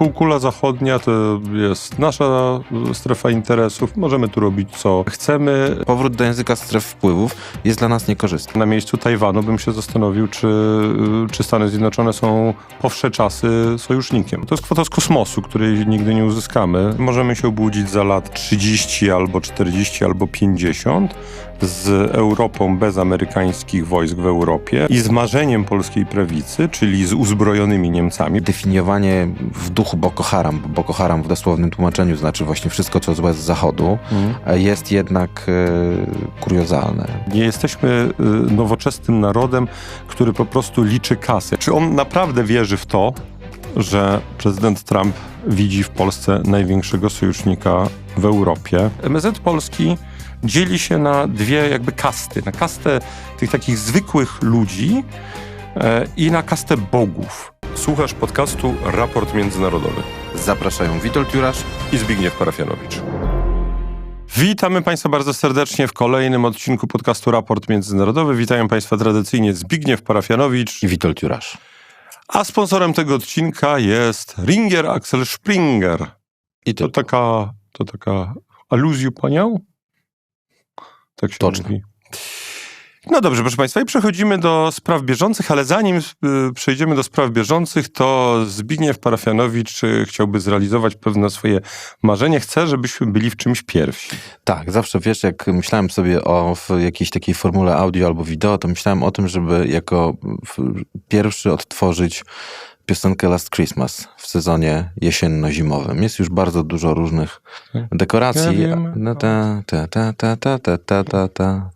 półkula zachodnia to jest nasza strefa interesów. Możemy tu robić co chcemy. Powrót do języka stref wpływów jest dla nas niekorzystny. Na miejscu Tajwanu bym się zastanowił, czy, czy Stany Zjednoczone są po wsze czasy sojusznikiem. To jest kwota z kosmosu, której nigdy nie uzyskamy. Możemy się obudzić za lat 30 albo 40 albo 50 z Europą bez amerykańskich wojsk w Europie i z marzeniem polskiej prawicy, czyli z uzbrojonymi Niemcami. Definiowanie w duchu Boko Haram, bo Boko Haram w dosłownym tłumaczeniu znaczy właśnie wszystko, co złe z zachodu, Mhm. jest jednak e, kuriozalne. Nie jesteśmy y, nowoczesnym narodem, który po prostu liczy kasę. Czy on naprawdę wierzy w to, że prezydent Trump widzi w Polsce największego sojusznika w Europie? MSZ Polski dzieli się na dwie jakby kasty. Na kastę tych takich zwykłych ludzi e, i na kastę bogów. Słuchasz podcastu Raport Międzynarodowy Zapraszają Witold Jurasz i Zbigniew Parafianowicz. Witamy Państwa bardzo serdecznie w kolejnym odcinku podcastu Raport Międzynarodowy. Witają Państwa tradycyjnie Zbigniew Parafianowicz, i Witold Jurasz. a sponsorem tego odcinka jest Ringer Axel Springer. I To to taka, to taka aluzja panią? Tak się Toczne. mówi. No dobrze, proszę Państwa, i przechodzimy do spraw bieżących, ale zanim y, przejdziemy do spraw bieżących, to Zbigniew Parafianowicz y, chciałby zrealizować pewne swoje marzenie. Chce, żebyśmy byli w czymś pierwsi. Tak, zawsze wiesz, jak myślałem sobie o w jakiejś takiej formule audio albo wideo, to myślałem o tym, żeby jako w- pierwszy odtworzyć piosenkę Last Christmas w sezonie jesienno-zimowym. Jest już bardzo dużo różnych dekoracji. No ta, ta, ta, ta, ta, ta, ta, ta, ta.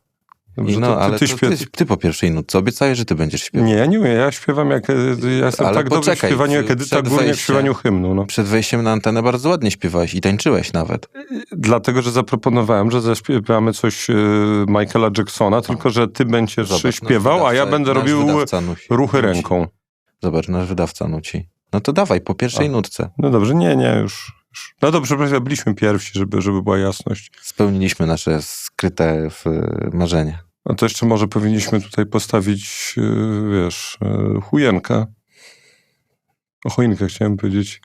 Dobrze, no, to ty- ale ty śpiew- ty, ty po pierwszej nutce obiecałeś, że ty będziesz śpiewał. Nie, ja nie umiem. Ja śpiewam jak. Ja jestem Ale tak dobry w śpiewaniu jak Edyta Górniak w wejściem- śpiewaniu hymnu. No. Przed wejściem na antenę bardzo ładnie śpiewałeś i tańczyłeś nawet. Dlatego, że zaproponowałem, że zaśpiewamy coś Michaela Jacksona, tylko że ty będziesz Zobacz, nasz śpiewał, a ja będę robił ruchy ręką. Zobacz, nasz wydawca nuci. No to dawaj, po pierwszej A. nutce. No dobrze, nie, nie, już. już. No dobrze, Państwa, byliśmy pierwsi, żeby, żeby była jasność. Spełniliśmy nasze skryte w marzenie. A to jeszcze może powinniśmy tutaj postawić, y, wiesz, y, chujenkę. O choinkę chciałem powiedzieć.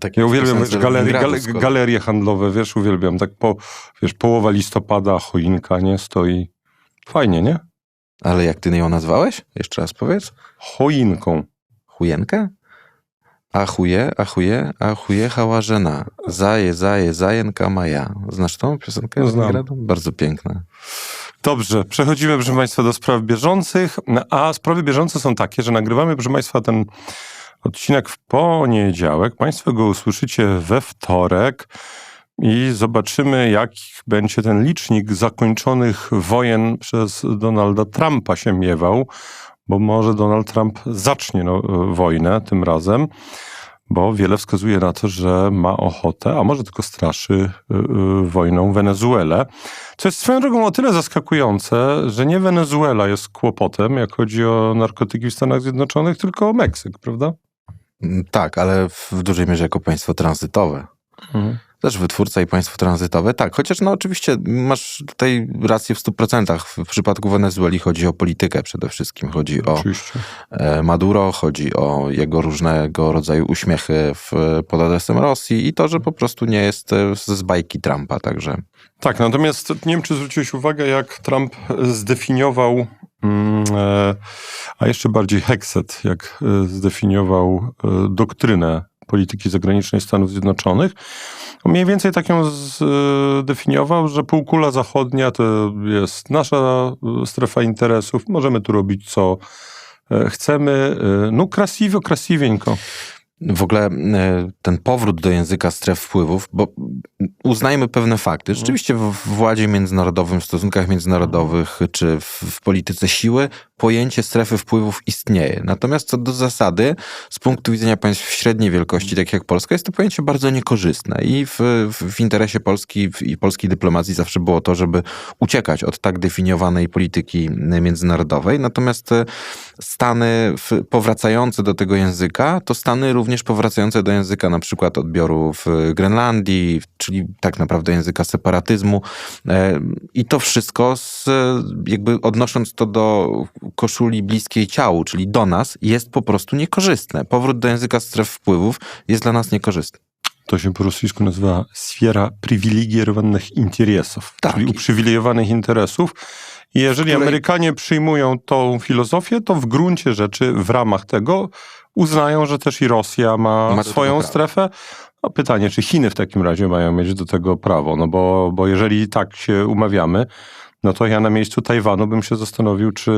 Tak Ja uwielbiam wiesz, galerie, Leningradu gale, z kolei. galerie handlowe, wiesz, uwielbiam. Tak po, wiesz, połowa listopada, choinka, nie, stoi. Fajnie, nie? Ale jak ty ją nazwałeś? Jeszcze raz powiedz. Choinką. Chujenkę? A chuje, a chuje, a hałażena. Zaje, zaje, zajenka maja. Znasz tą piosenkę? Znam. Leningradu? Bardzo piękna. Dobrze, przechodzimy, proszę Państwa, do spraw bieżących. A sprawy bieżące są takie, że nagrywamy, proszę Państwa, ten odcinek w poniedziałek. Państwo go usłyszycie we wtorek i zobaczymy, jak będzie ten licznik zakończonych wojen przez Donalda Trumpa się miewał, bo może Donald Trump zacznie no, wojnę tym razem. Bo wiele wskazuje na to, że ma ochotę, a może tylko straszy y, y, wojną Wenezuelę. Co jest swoją drogą o tyle zaskakujące, że nie Wenezuela jest kłopotem, jak chodzi o narkotyki w Stanach Zjednoczonych, tylko Meksyk, prawda? Mm, Tak, ale w dużej mierze jako państwo tranzytowe. Też wytwórca i państwo tranzytowe, tak. Chociaż no oczywiście masz tutaj rację w 100%. W przypadku Wenezueli chodzi o politykę przede wszystkim. Chodzi o Oczywiście. e, Maduro, chodzi o jego różnego rodzaju uśmiechy w, pod adresem Rosji i to, że po prostu nie jest e, z bajki Trumpa, także Tak, natomiast nie wiem, czy zwróciłeś uwagę, jak Trump zdefiniował, mm, e, a jeszcze bardziej Hexet, jak e, zdefiniował e, doktrynę polityki zagranicznej Stanów Zjednoczonych. Mniej więcej tak ją zdefiniował, że półkula zachodnia to jest nasza e, strefa interesów. Możemy tu robić co e, chcemy. E, No, krasiwo, krasiwieńko. W ogóle e, ten powrót do języka stref wpływów, bo uznajmy pewne fakty. Rzeczywiście w władzie międzynarodowym, w stosunkach międzynarodowych czy w, polityce siły pojęcie strefy wpływów istnieje. Natomiast co do zasady, z punktu widzenia państw średniej wielkości, takich jak Polska, jest to pojęcie bardzo niekorzystne i w, w, interesie Polski w, i polskiej dyplomacji zawsze było to, żeby uciekać od tak definiowanej polityki międzynarodowej. Natomiast e, Stany powracające do tego języka, to Stany również również powracające do języka na przykład odbioru w Grenlandii, czyli tak naprawdę języka separatyzmu. E, I to wszystko z, jakby odnosząc to do koszuli bliskiej ciału, czyli do nas, jest po prostu niekorzystne. Powrót do języka stref wpływów jest dla nas niekorzystny. To się po rosyjsku nazywa sfera privilegiowanych interesów, Tak. czyli uprzywilejowanych interesów. I jeżeli której- Amerykanie przyjmują tą filozofię, to w gruncie rzeczy w ramach tego uznają, że też i Rosja ma, Ma swoją strefę. No pytanie, czy Chiny w takim razie mają mieć do tego prawo? No bo, bo jeżeli tak się umawiamy, no to ja na miejscu Tajwanu bym się zastanowił, czy,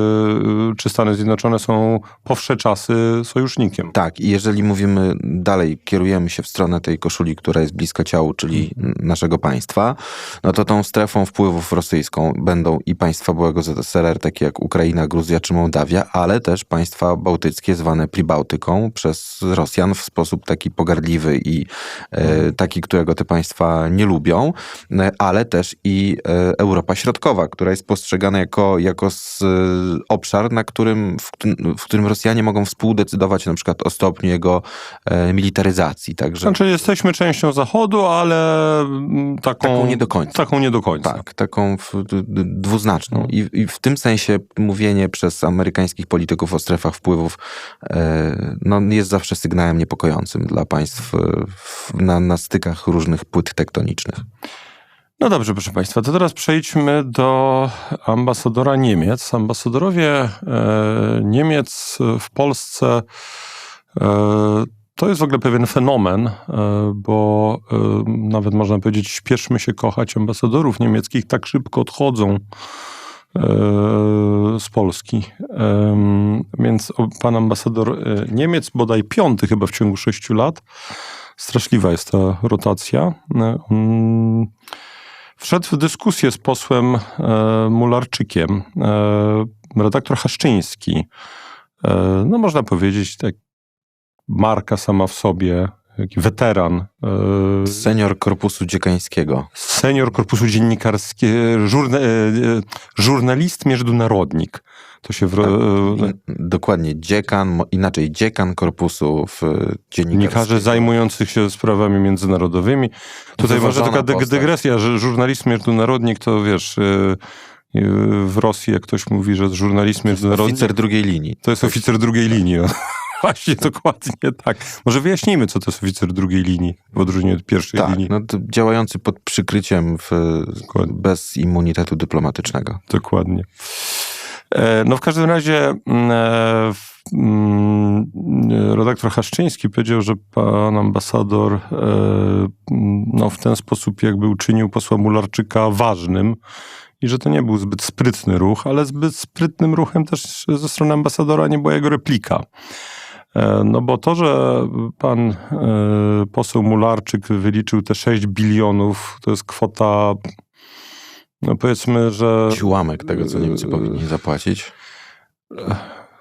czy Stany Zjednoczone są po wsze czasy sojusznikiem. Tak, i jeżeli mówimy dalej, kierujemy się w stronę tej koszuli, która jest bliska ciału, czyli naszego państwa, no to tą strefą wpływów rosyjską będą i państwa byłego ZSRR, takie jak Ukraina, Gruzja czy Mołdawia, ale też państwa bałtyckie zwane Pribałtyką przez Rosjan w sposób taki pogardliwy i e, taki, którego te państwa nie lubią, e, ale też i e, Europa Środkowa, która jest postrzegana jako, jako s, obszar, na którym, w, którym- w którym Rosjanie mogą współdecydować na przykład o stopniu jego e, militaryzacji. Także Znaczy jesteśmy częścią Zachodu, ale mm, taką, Taką nie do końca. Taką nie do końca. tak, taką w, dwuznaczną. No. I, I w tym sensie mówienie przez amerykańskich polityków o strefach wpływów e, no, jest zawsze sygnałem niepokojącym dla państw e, w, na, na stykach różnych płyt tektonicznych. No dobrze, proszę Państwa, to teraz przejdźmy do ambasadora Niemiec. Ambasadorowie e, Niemiec w Polsce e, to jest w ogóle pewien fenomen, e, bo nawet można powiedzieć, śpieszmy się kochać. Ambasadorów niemieckich tak szybko odchodzą z Polski. Więc pan ambasador Niemiec, bodaj piąty chyba w ciągu sześciu lat, straszliwa jest ta rotacja. On Wszedł w dyskusję z posłem e, Mularczykiem. E, redaktor Haszczyński, e, no można powiedzieć, tak marka sama w sobie, weteran, e, Senior Korpusu Dziekańskiego. senior korpusu dziennikarskiego, żurna, e, e, żurnalist międzynarodnik. To się w, Tak, Dokładnie, dziekan, inaczej dziekan korpusu w dziennikarstwie. dziennikarzy zajmujących się sprawami międzynarodowymi. Tutaj może taka dy- dygresja, że żurnalist międzynarodnik to wiesz, w Rosji jak ktoś mówi, że żurnalist międzynarodnik, Oficer drugiej linii. to jest oficer drugiej linii. Właśnie, dokładnie tak. Może wyjaśnijmy, co to jest oficer drugiej linii, w odróżnieniu od pierwszej Tak, linii. no, działający pod przykryciem w, Dokładnie. bez immunitetu dyplomatycznego. Dokładnie. E, No w każdym razie mm, e, mm, redaktor Haszczyński powiedział, że pan ambasador e, no, w ten sposób jakby uczynił posła Mularczyka ważnym i że to nie był zbyt sprytny ruch, ale zbyt sprytnym ruchem też ze strony ambasadora nie była jego replika. E, No bo to, że pan e, poseł Mularczyk wyliczył te 6 bilionów, to jest kwota, no powiedzmy, że... Ułamek tego, co Niemcy powinni zapłacić.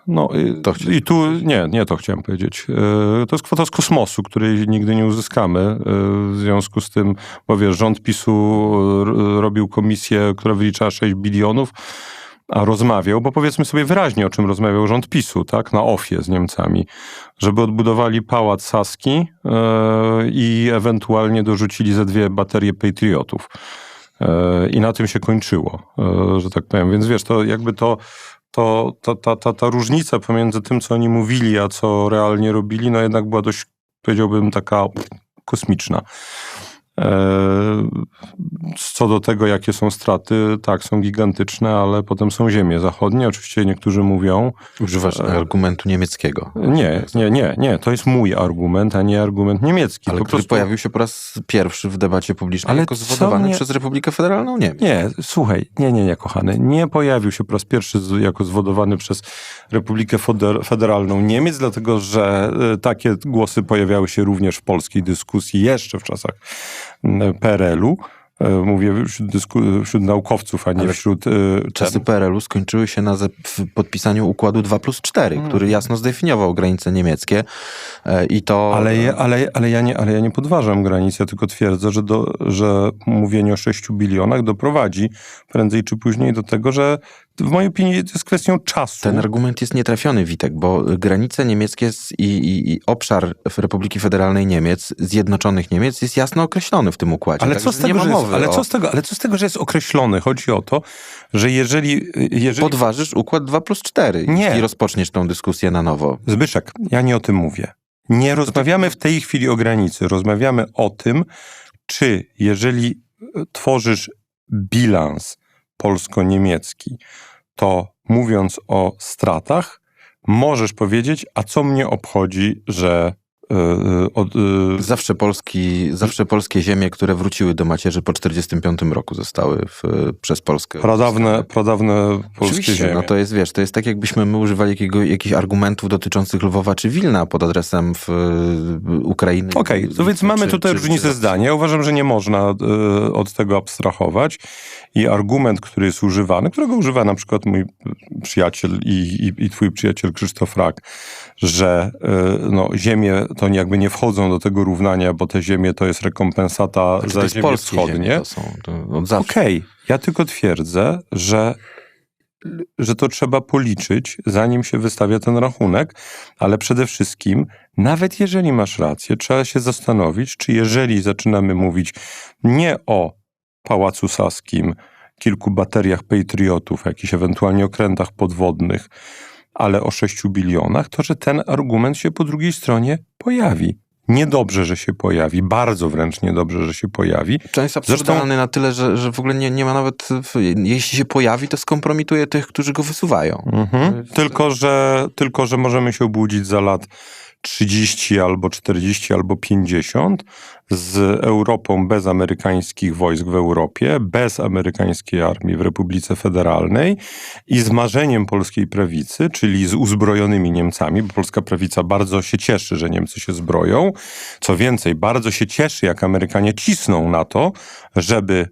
No i, i tu, nie, nie to chciałem powiedzieć. E, To jest kwota z kosmosu, której nigdy nie uzyskamy. W związku z tym, bo wiesz, rząd PiSu robił komisję, która wyliczała 6 bilionów, rozmawiał, bo powiedzmy sobie wyraźnie, o czym rozmawiał rząd PiSu, tak, na OFie z Niemcami, żeby odbudowali pałac Saski e, i ewentualnie dorzucili ze dwie baterie Patriotów. E, I na tym się kończyło, e, że tak powiem. Więc wiesz, to jakby to, to, ta, ta, ta różnica pomiędzy tym, co oni mówili, a co realnie robili, no jednak była dość, powiedziałbym, taka kosmiczna. E, Co do tego, jakie są straty, tak, są gigantyczne, ale potem są ziemie zachodnie. Oczywiście niektórzy mówią, Używasz argumentu niemieckiego. nie, nie, nie, nie, to jest mój argument, a nie argument niemiecki. Ale po który prostu, pojawił się po raz pierwszy w debacie publicznej Ale jako zwodowany mnie- przez Republikę Federalną Niemiec. Nie, słuchaj, nie, nie, nie, kochany. Nie pojawił się po raz pierwszy jako zwodowany przez Republikę Feder, Federalną Niemiec, dlatego że e, takie głosy pojawiały się również w polskiej dyskusji jeszcze w czasach PRL-u. E, Mówię wśród, dysku, wśród naukowców, a nie Ale wśród... e, Czasy PRL-u skończyły się na podpisaniu układu 2 plus 4, Mm. który jasno zdefiniował granice niemieckie e, i to... Ale, ja- ale, ale, ja nie, ale ja nie podważam granic, ja tylko twierdzę, że, do, że mówienie o 6 bilionach doprowadzi prędzej czy później do tego, że w mojej opinii to jest kwestią czasu. Ten argument jest nietrafiony, Witek, bo granice niemieckie i, i, i obszar Republiki Federalnej Niemiec, Zjednoczonych Niemiec jest jasno określony w tym układzie. Ale co, z tego, jest, ale, o- co z tego, ale co z tego, że jest określony? Chodzi o to, że jeżeli... jeżeli... Podważysz układ 2 plus 4 Nie. i rozpoczniesz tą dyskusję na nowo. Zbyszek, ja nie o tym mówię. Nie rozmawiamy w tej chwili o granicy. Rozmawiamy o tym, czy jeżeli e, tworzysz bilans polsko-niemiecki, to mówiąc o stratach, możesz powiedzieć, a co mnie obchodzi, że e, e, od, e, Zawsze, Polski, zawsze polskie ziemie, które wróciły do macierzy po 1945 roku zostały w, przez Polskę. pradawne, pradawne polskie Oczywiście, ziemie. no to jest, wiesz, to jest tak jakbyśmy my używali jakiego, jakichś argumentów dotyczących Lwowa czy Wilna pod adresem w, Ukrainy. Okej, to więc mamy czy- tutaj różnicę zdania. Ja uważam, że nie można od tego abstrahować i argument, który jest używany, którego używa na przykład mój przyjaciel i, i, i twój przyjaciel Krzysztof Rak, że e, no, ziemie to jakby nie wchodzą do tego równania, bo te ziemie to jest rekompensata Znaczy, to za polskie wschodnie. zawsze. Okej, ja tylko twierdzę, że, że to trzeba policzyć, zanim się wystawia ten rachunek, ale przede wszystkim, nawet jeżeli masz rację, trzeba się zastanowić, czy jeżeli zaczynamy mówić nie o Pałacu Saskim, kilku bateriach Patriotów, jakichś ewentualnie okrętach podwodnych, ale o 6 bilionach, to że ten argument się po drugiej stronie pojawi. Niedobrze, że się pojawi, bardzo wręcz niedobrze, że się pojawi. To jest absurdalny na tyle, że, że w ogóle nie, nie ma nawet, jeśli się pojawi, to skompromituje tych, którzy go wysuwają. Mhm. Tylko, że, tylko, że możemy się obudzić za lat 30 albo 40 albo 50 z Europą bez amerykańskich wojsk w Europie, bez amerykańskiej armii w Republice Federalnej i z marzeniem polskiej prawicy, czyli z uzbrojonymi Niemcami, bo polska prawica bardzo się cieszy, że Niemcy się zbroją. Co więcej, bardzo się cieszy, jak Amerykanie cisną na to, żeby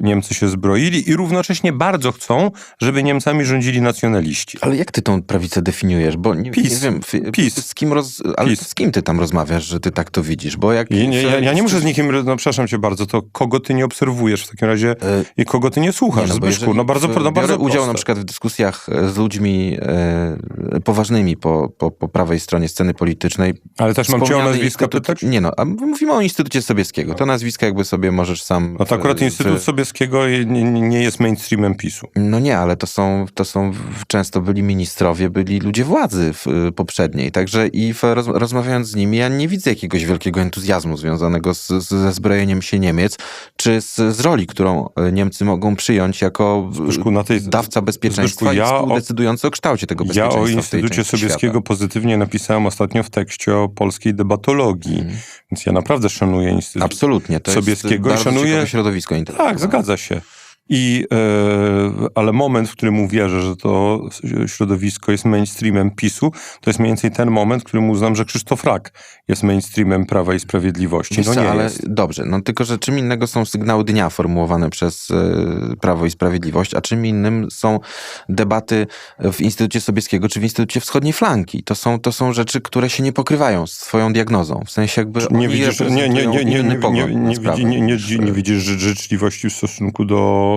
Niemcy się zbroili i równocześnie bardzo chcą, żeby Niemcami rządzili nacjonaliści. Ale jak ty tą prawicę definiujesz? Bo nie, PiS. nie wiem, f- PiS. z kim roz, ale PiS. z kim ty tam rozmawiasz, że ty tak to widzisz? Bo jak... I nie, ja, ja nie muszę z nikim, no przepraszam cię bardzo, to kogo ty nie obserwujesz w takim razie E, i kogo ty nie słuchasz, Nie, no, Zbyszku? No bardzo, no bardzo udział proste. na przykład w dyskusjach e, z ludźmi e, poważnymi po, po, po prawej stronie sceny politycznej. Ale też mam cię o nazwiska instytut- pytać? Nie no, a mówimy o Instytucie Sobieskiego. To nazwisko jakby sobie możesz sam... No to akurat w- Instytut Sobieskiego nie, nie- jest mainstreamem PiSu. No nie, ale to są, to są często byli ministrowie, byli ludzie władzy w, y, poprzedniej. Także i w, roz, rozmawiając z nimi, ja nie widzę jakiegoś wielkiego entuzjazmu związanego z, z, ze zbrojeniem się Niemiec, czy z, z roli, którą y, Niemcy mogą przyjąć jako Zbyszku, tej- dawca bezpieczeństwa Zbyszku, ja i o- współdecydujący o kształcie tego Ja bezpieczeństwa o w tej Instytucie Sobieskiego świata. pozytywnie napisałem ostatnio w tekście o polskiej debatologii, Mhm. więc ja naprawdę szanuję Instytut Absolutnie. To Sobieskiego jest bardzo szanuję- środowisko intelektualne. Tak, zgadza się. I, e, ale moment, w którym uwierzę, że to środowisko jest mainstreamem PiSu, to jest mniej więcej ten moment, w którym uznam, że Krzysztof Rak jest mainstreamem Prawa i Sprawiedliwości. Wiesz No nie ale jest. dobrze, no tylko, że czym innego są sygnały dnia formułowane przez e, Prawo i Sprawiedliwość, a czym innym są debaty w Instytucie Sobieskiego czy w Instytucie Wschodniej Flanki. To są, to są rzeczy, które się nie pokrywają z twoją diagnozą. W sensie jakby Nie widzisz, nie, nie, reprezentują nie, nie, inny nie, pogląd nie, na nie, sprawę widzi, nie, nie, niż, nie widzisz ży- życzliwości w stosunku do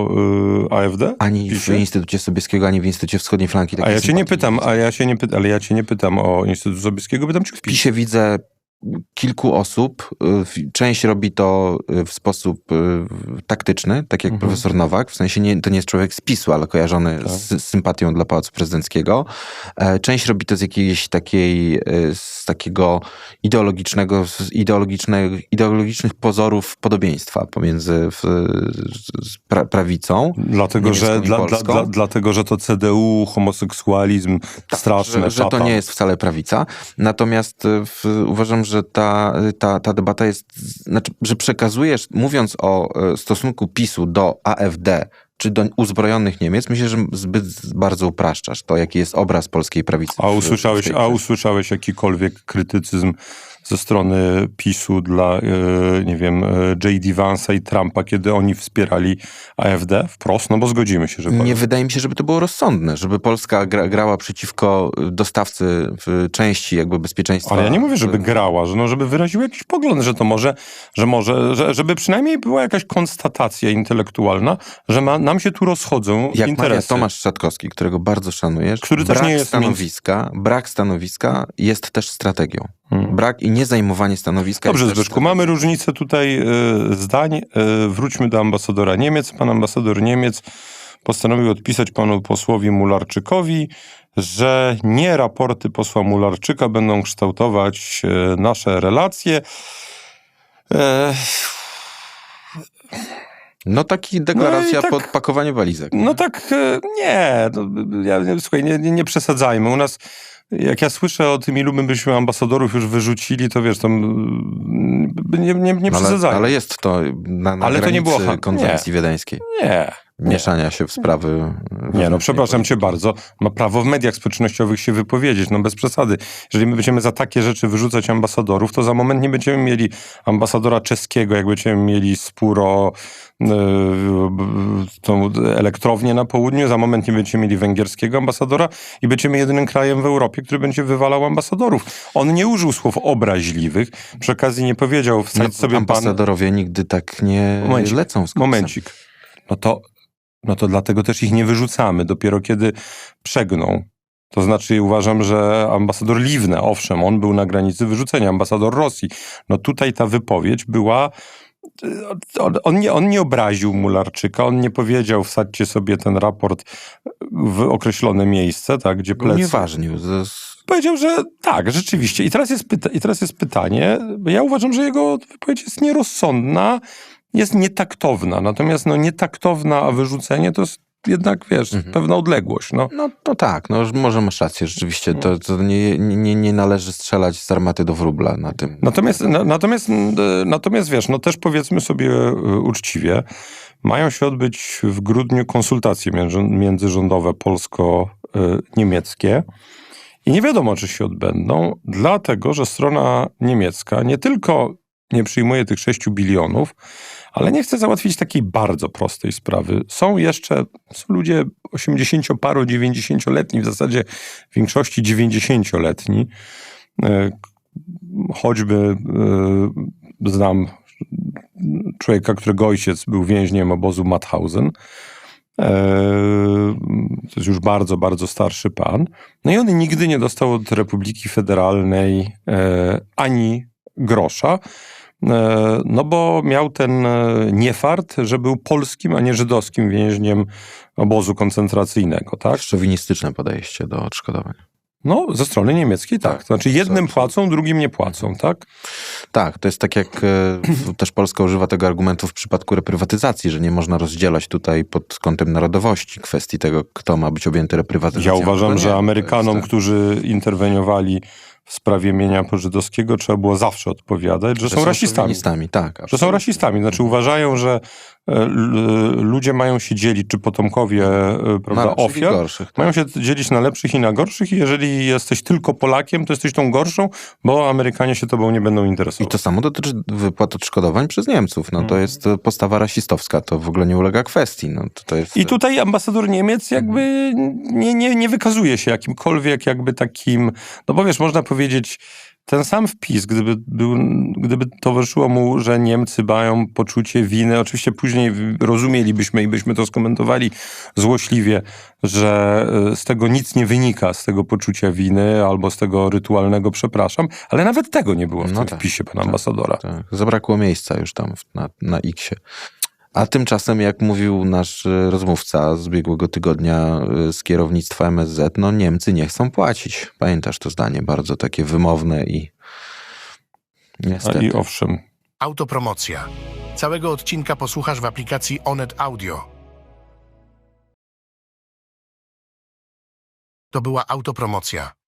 y, AfD? Ani w PiSie? Instytucie Sobieskiego, ani w Instytucie Wschodniej Flanki. A takiej ja cię nie pytam, a ja się nie pytam, ale ja cię nie pytam o Instytut Sobieskiego, pytam cię W PiS. PiSie widzę kilku osób. y, Część robi to y, w sposób y, taktyczny, tak jak Mhm. profesor Nowak. W sensie nie, to nie jest człowiek z PiSu, ale kojarzony Tak. z, z sympatią dla Pałacu Prezydenckiego. E, Część robi to z jakiejś takiej, y, z takiego ideologicznego, z ideologiczne, ideologicznych pozorów podobieństwa pomiędzy w, pra, prawicą. Dlatego że, dla, dla, dlatego, że to CDU, homoseksualizm, straszne, że, że to nie jest wcale prawica. Natomiast e, w, uważam, że ta, ta, ta debata jest, znaczy, że przekazujesz, mówiąc o e, stosunku PiSu do AfD, czy do uzbrojonych Niemiec, myślę, że zbyt bardzo upraszczasz to, jaki jest obraz polskiej prawicy. A usłyszałeś, a usłyszałeś jakikolwiek krytycyzm ze strony PiSu dla, e, nie wiem, e, J.D. Vance'a i Trumpa, kiedy oni wspierali AfD wprost, no bo zgodzimy się, że... Nie wydaje mi się, żeby to było rozsądne, żeby Polska gra, grała przeciwko dostawcy w części jakby bezpieczeństwa. Ale ja nie mówię, żeby grała, że no, żeby wyraził jakiś pogląd, że to może, że może, że, żeby przynajmniej była jakaś konstatacja intelektualna, że ma, nam się tu rozchodzą Jak interesy. mawia Tomasz Trzaskowski, którego bardzo szanujesz, Który też brak nie jest stanowiska, brak stanowiska jest też strategią. Hmm. Brak i niezajmowanie stanowiska Dobrze, Zbyszku, mamy różnicę tutaj y, zdań. Y, wróćmy do ambasadora Niemiec. Pan ambasador Niemiec postanowił odpisać panu posłowi Mularczykowi, że nie raporty posła Mularczyka będą kształtować y, nasze relacje. No taki deklaracja No i tak- pod pakowanie walizek. No tak, nie, no, ja, nie- słuchaj, nie, nie, nie przesadzajmy. U nas, jak ja słyszę o tym, ilu my byśmy ambasadorów już wyrzucili, to wiesz, to mm, nie, nie, nie No ale, ale jest to na, na Ale to granicy nie było konwencji wiedeńskiej. Nie. Mieszania się w sprawy. Nie, no przepraszam cię bardzo. Ma prawo w mediach społecznościowych się wypowiedzieć, no bez przesady. Jeżeli my będziemy za takie rzeczy wyrzucać ambasadorów, to za moment nie będziemy mieli ambasadora czeskiego, jak będziemy mieli spór o yy, tą elektrownię na południu, za moment nie będziemy mieli węgierskiego ambasadora i będziemy jedynym krajem w Europie, który będzie wywalał ambasadorów. On nie użył słów obraźliwych, przy okazji nie powiedział, wsadź No, sobie pan... ambasadorowie nigdy tak nie Momencik, lecą z koksem. Momencik. No to, no to dlatego też ich nie wyrzucamy, dopiero kiedy przegną. To znaczy uważam, że ambasador Liwne, owszem, on był na granicy wyrzucenia, ambasador Rosji. No tutaj ta wypowiedź była... On, on, nie, on nie obraził Mularczyka, on nie powiedział wsadźcie sobie ten raport w określone miejsce, tak, gdzie plecy... Unieważnił. Powiedział, że tak, rzeczywiście. I teraz, jest pyta- I teraz jest pytanie, bo ja uważam, że jego wypowiedź jest nierozsądna, jest nietaktowna. Natomiast no, nietaktowna, a wyrzucenie to jest jednak, wiesz, pewna odległość. No. no, no tak, no może masz rację, rzeczywiście. To, to nie, nie, nie należy strzelać z armaty do wróbla na tym. Natomiast, na, natomiast, e, natomiast wiesz, no też powiedzmy sobie e, uczciwie, mają się odbyć w grudniu konsultacje między- międzyrządowe polsko-niemieckie i nie wiadomo, czy się odbędą, dlatego, że strona niemiecka nie tylko nie przyjmuje tych 6 bilionów, ale nie chce załatwić takiej bardzo prostej sprawy. Są jeszcze są ludzie 80-paru, 90-letni, w zasadzie w większości 90-letni, e, choćby e, znam człowieka, którego ojciec był więźniem obozu Mauthausen. E, To jest już bardzo, bardzo starszy pan. No i on nigdy nie dostał od Republiki Federalnej ani grosza. E, No bo miał ten e, niefart, że był polskim, a nie żydowskim więźniem obozu koncentracyjnego, tak? Szowinistyczne podejście do odszkodowań. No, ze strony niemieckiej tak. Tak. Znaczy jednym Co- płacą, drugim nie płacą, tak? Tak, to jest tak jak e, też Polska używa tego argumentu w przypadku reprywatyzacji, że nie można rozdzielać tutaj pod kątem narodowości kwestii tego, kto ma być objęty reprywatyzacją. Ja uważam, No że Amerykanom, jest, którzy interweniowali w sprawie mienia pożydowskiego, trzeba było zawsze odpowiadać, że, są rasistami. szowinistami, Tak, Że są rasistami. Znaczy uważają, że ludzie mają się dzielić, czy potomkowie e, prawda, i ofiar, gorszych, tak. mają się dzielić na lepszych i na gorszych i jeżeli jesteś tylko Polakiem, to jesteś tą gorszą, bo Amerykanie się tobą nie będą I interesować. to samo dotyczy wypłat odszkodowań przez Niemców. No to Mhm. jest e, postawa rasistowska, to w ogóle nie ulega kwestii. No to, to jest, I tutaj ambasador Niemiec jakby nie, nie, nie wykazuje się jakimkolwiek jakby takim, no bo wiesz, można powiedzieć, ten sam wpis, gdyby, był, gdyby towarzyszyło mu, że Niemcy mają poczucie winy, oczywiście później rozumielibyśmy i byśmy to skomentowali złośliwie, że e, z tego nic nie wynika, z tego poczucia winy albo z tego rytualnego przepraszam, ale nawet tego nie było w No tym tak, wpisie pana tak, ambasadora. Tak, zabrakło miejsca już tam na, na X-ie. A tymczasem, jak mówił nasz e, rozmówca z ubiegłego tygodnia e, z kierownictwa MSZ, no Niemcy nie chcą płacić. Pamiętasz to zdanie, bardzo takie wymowne i A niestety. I owszem, Autopromocja. Całego odcinka posłuchasz w aplikacji Onet Audio. To była autopromocja.